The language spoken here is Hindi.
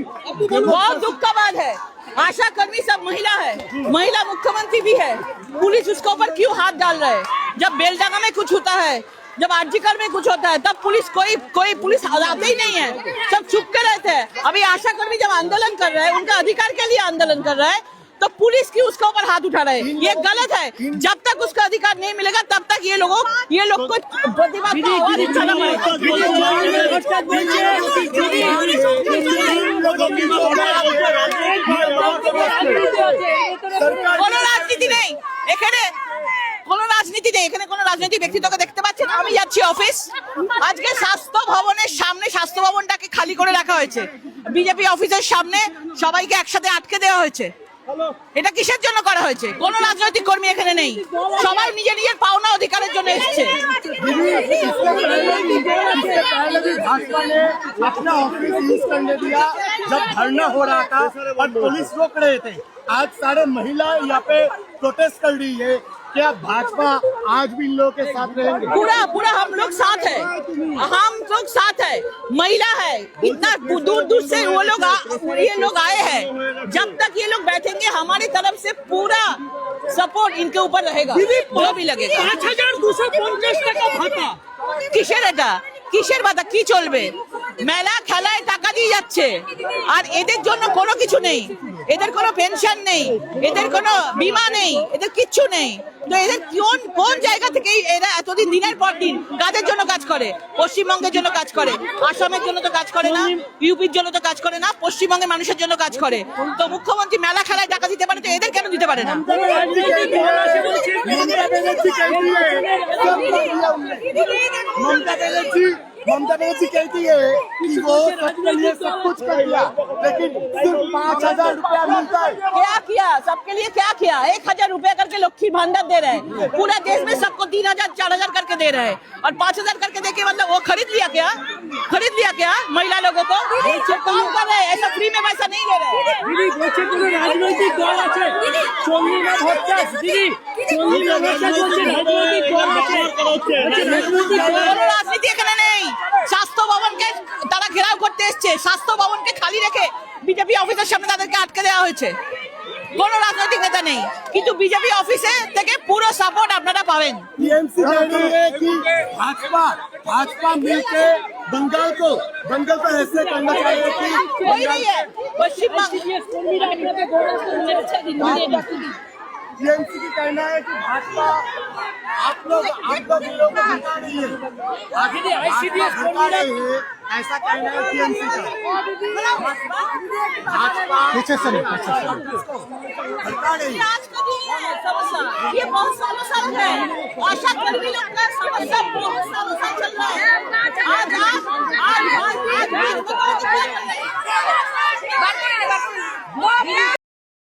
बहुत दुख का बात है। आशा कर्मी सब महिला है। महिला मुख्यमंत्री भी है। पुलिस उसके ऊपर क्यों हाथ डाल रहे है? जब बेलडांगा में कुछ होता है जब आर्जिकर में कुछ होता है तब पुलिस कोई कोई पुलिस आते ही नहीं है। सब चुप के रहते हैं। अभी आशा कर्मी जब आंदोलन कर रहे हैं उनका अधिकार के लिए आंदोलन कर रहे है तो पुलिस की उसके ऊपर हाथ उठा रहे हैं ये गलत है जब तक उसका अधिकार नहीं मिलेगा तब तक ये लोगों ये लोग को प्रतिवाद का आवाज उठाना पड़ेगा কোনো রাজনীতি নেই এখানে কোনো রাজনীতি নেই এখানে কোনো রাজনৈতিক ব্যক্তিত্বকে দেখতে পাচ্ছেন আমি যাচ্ছি অফিস আজকে স্বাস্থ্য ভবনের সামনে স্বাস্থ্য ভবনটাকে খালি করে রাখা হয়েছে বিজেপি অফিসের সামনে সবাইকে একসাথে আটকে দেওয়া হয়েছে এটা কিসের জন্য করা হয়েছে কোনো রাজনৈতিক কর্মী এখানে নেই সবাই নিজের নিজের পাওনা অধিকারের জন্য এসেছে इससे पहले भी भाजपा ने अपना ऑफिस यूज करने दिया जब धरना हो रहा था और पुलिस रोक रहे थे आज सारे महिला यहाँ पे प्रोटेस्ट कर रही है क्या भाजपा आज भी इन लोगों के साथ रहेंगे पूरा पूरा हम लोग साथ है हम लोग साथ है महिला है इतना दूर दूर से वो लोग आ, ये लोग आए हैं जब तक ये लोग बैठेंगे हमारी तरफ से पूरा सपोर्ट इनके ऊपर रहेगा जो भी लगेगा পাঁচ হাজার দুশো পঞ্চাশ টাকা ভাতা কিসের এটা কিসের বাধা কি চলবে মেলা খেলায় টাকা দিয়ে যাচ্ছে আর এদের জন্য কোনো কিছু নেই এদের কোনো পেনশন নেই এদের কোনো বিমা নেই এদের কিচ্ছু নেই। তো এদের কোন কোন জায়গা থেকে এরা এতদিন দিনের পর দিন কাদের জন্য কাজ করে? পশ্চিমবঙ্গের জন্য কাজ করে আসামের জন্য তো কাজ করে না ইউপির জন্য তো কাজ করে না পশ্চিমবঙ্গের মানুষের জন্য কাজ করে। তো মুখ্যমন্ত্রী মেলা খেলায় টাকা দিতে পারে তো এদের কেন দিতে পারে না? আছে বলছে ममता बनर्जी कहती है ममता बनर्जी ममता बनर्जी कहती है कि वो सबके लिए सब कुछ कर दिया लेकिन सिर्फ पाँच हजार रुपया मिलता है क्या किया सबके लिए क्या किया एक हजार रुपया करके लक्ष्मी भंडार दे रहे हैं पूरा देश में सबको तीन हजार चार हजार करके दे रहे हैं और पाँच हजार करके दे के मतलब वो खरीद लिया क्या खरीद लिया क्या महिला लोगों को काम कर रहे हैं ऐसा फ्री में पैसा नहीं ले रहे हैं দিদি বলছে কোনো রাজনৈতিক দল আছে চন্দ্রিমা ভট্টাচ দিদি চন্দ্রিমা ভট্টাচ বলছে রাজনৈতিক দল আছে বলছে রাজনৈতিক দল কোনো রাজনীতি করতে এসছে স্বাস্থ্য ভবনকে খালি রেখে বিজেপি অফিসের সামনে তাদেরকে আটকে দেওয়া হয়েছে কোনো রাজনৈতিক নেতা নেই কিন্তু বিজেপি অফিসে থেকে পুরো সাপোর্ট আপনারা পাবেন टीएमसी कह रही है कि भाजपा भाजपा मिलके बंगाल को बंगाल को ऐसे करना चाहिए कि कोई नहीं है पश्चिम बंगाल সিরিয়াস কর্মীরা আপনাদের গৌরব মেরেছে দিদি टीएमसी की कहना है कि भाजपा आप लोग आप लोग इन लोगों को बता दिए आखिर आईसीडीएस ऐसा कहना है टीएमसी का। भाजपा पीछे से हटा नहीं। आज का दिन है। समस्या ये बहुत सालों साल है। आशा कर्मी लोग का समस्या बहुत सालों साल चल रहा है। आज आज आज